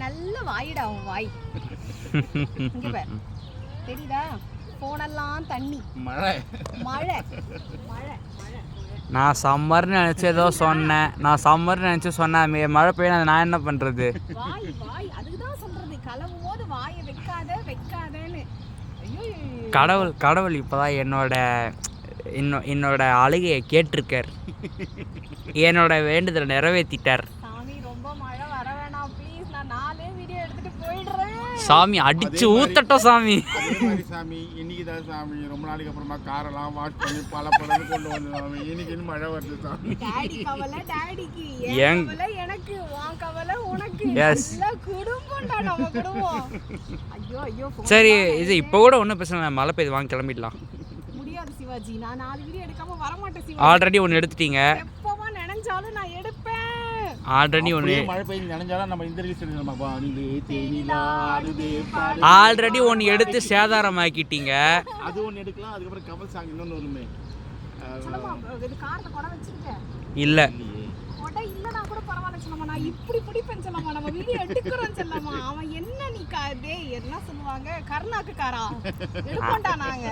நல்ல வாயிடா அவன் வாய். இங்க பார். தெரியுதா? போனெல்லாம் தண்ணி. மழை. மழை. மழை நான் சம்மர்னு நினச்சி ஏதோ சொன்னேன். நான் சம்மர்னு நினச்சி சொன்னேன். மே- மழை பெய்யும் அதை நான் என்ன பண்ணுறது வாய் வாய். அதுக்குதான் சொல்றது. கலவும் போது வாயை வைக்காத வைக்காதன்னு. கடவுள் கடவுள் இப்போதான் என்னோட இன்னொ என்னோட அழுகையை கேட்டிருக்கார். என்னோட வேண்டுதலை நிறைவேற்றிட்டார் சாமி ரொம்ப மழை வர வேணாம் ப்ளீஸ் நான் நாலே வீடியோ எடுத்துட்டு போயிடுறேன் சாமி அடிச்சு ஊத்தட்டும் சாமி. சாமி இன்னைக்கு தான் சாமி. ரொம்ப நாளைக்கு அப்புறமா காரெல்லாம் வாஷ் பண்ணி பல பலன்னு கொண்டு வந்து சாமி. இன்னைக்கு இன்னும் மழை வருது சாமி. டாடி கவலை டாடிக்கு. என் ஏன்? கவலை எனக்கு. உன் கவலை உனக்கு. Yes. நல்ல குடும்பம்டா நம்ம குடும்பம். ஐயோ ஐயோ phone சரி இது இப்போ கூட ஒன்றும் பிரச்சனை இல்லை. மழை பெய்யுது வாங்க கிளம்பிடலாம். முடியாது சிவாஜி. நான் நாலு வீடியோ எடுக்காம வர மாட்டேன் சிவாஜி. ஆல்ரெடி ஒன்று எடுத்துட்டீங்க. எப்பவா நினைச்சாலும் நான் எடுப்பேன். ஆல்ரெடி ஒன்று மழை பெய்ஞ்சு நினைஞ்சாலும் நம்ம இந்த ரீல்ஸ் ஆல்ரெடி ஒன்று எடுத்து சேதாரமாக்கிட்டீங்க. அது ஒன்று எடுக்கலாம் அதுக்கப்புறம் கமல் சாங் இன்னொன்று வருமே. இல்லை. நான் இப்படி பிடிப்பேன் சொல்லமா நம்ம வீடியோ எடுக்கிறோம் சொல்லமா அவன் என்ன நீ டேய் என்ன சொல்லுவாங்க? கருணாக்கு காரா. எடுப்போம்டா நாங்க.